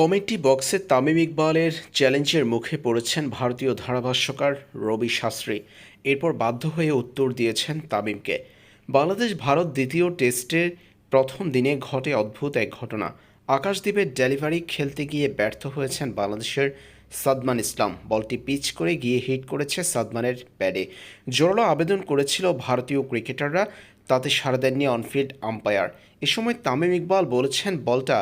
কমেন্টি বক্সে তামিম ইকবালের চ্যালেঞ্জের মুখে পড়েছেন ভারতীয় ধারাভাষ্যকার রবি শাস্ত্রী। এরপর বাধ্য হয়ে উত্তর দিয়েছেন তামিমকে। বাংলাদেশ ভারত দ্বিতীয় টেস্টের প্রথম দিনে ঘটে অদ্ভুত এক ঘটনা। আকাশদ্বীপের ডেলিভারি খেলতে গিয়ে ব্যর্থ হয়েছেন বাংলাদেশের সাদমান ইসলাম। বলটি পিচ করে গিয়ে হিট করেছে সাদমানের প্যাডে। জোরালো আবেদন করেছিল ভারতীয় ক্রিকেটাররা। তাতে সাড়া দেননি অনফিল্ড আম্পায়ার এ সময় তামিম ইকবাল বলেছেন, বলটা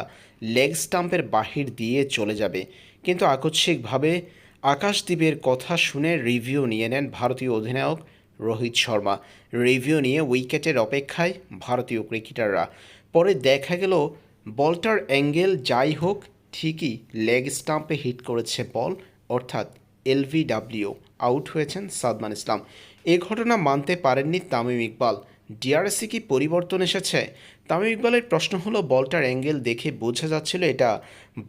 লেগ স্টাম্পের বাহির দিয়ে চলে যাবে। কিন্তু আকস্মিকভাবে আকাশদ্বীপের কথা শুনে রিভিউ নিয়ে নেন ভারতীয় অধিনায়ক রোহিত শর্মা। রিভিউ নিয়ে উইকেটের অপেক্ষায় ভারতীয় ক্রিকেটাররা পরে দেখা গেল, বলটার অ্যাঙ্গেল যাই হোক, ঠিকই লেগ স্টাম্পে হিট করেছে বল, অর্থাৎ এলভিডাব্লিউ আউট হয়েছেন সাদমান ইসলাম। এ ঘটনা মানতে পারেননি তামিম ইকবাল। ডিআরএসি কি পরিবর্তন এসেছে? তামিম ইকবালের প্রশ্ন হলো, বলটার অ্যাঙ্গেল দেখে বোঝা যাচ্ছিল এটা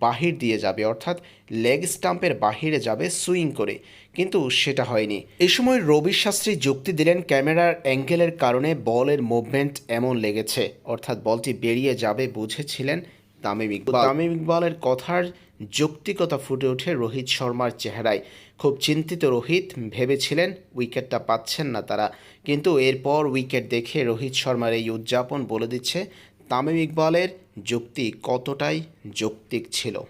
বাহির দিয়ে যাবে, অর্থাৎ লেগ স্টাম্পের বাহিরে যাবে সুইং করে, কিন্তু সেটা হয়নি। এ সময় রবি শাস্ত্রী যুক্তি দিলেন, ক্যামেরার অ্যাঙ্গেলের কারণে বলের মুভমেন্ট এমন লেগেছে, অর্থাৎ বলটি বেরিয়ে যাবে বুঝেছিলেন তামিম ইকবাল। তামিম ইকবালের কথার যৌক্তিকতা ফুটে ওঠে রোহিত শর্মার চেহারায়। খুব চিন্তিত রোহিত, ভেবেছিলেন উইকেটটা পাচ্ছেন না তারা। কিন্তু এরপর উইকেট দেখে রোহিত শর্মার এই উদযাপন বলে দিচ্ছে, তামিম ইকবালের যুক্তি কতটাই যৌক্তিক ছিল?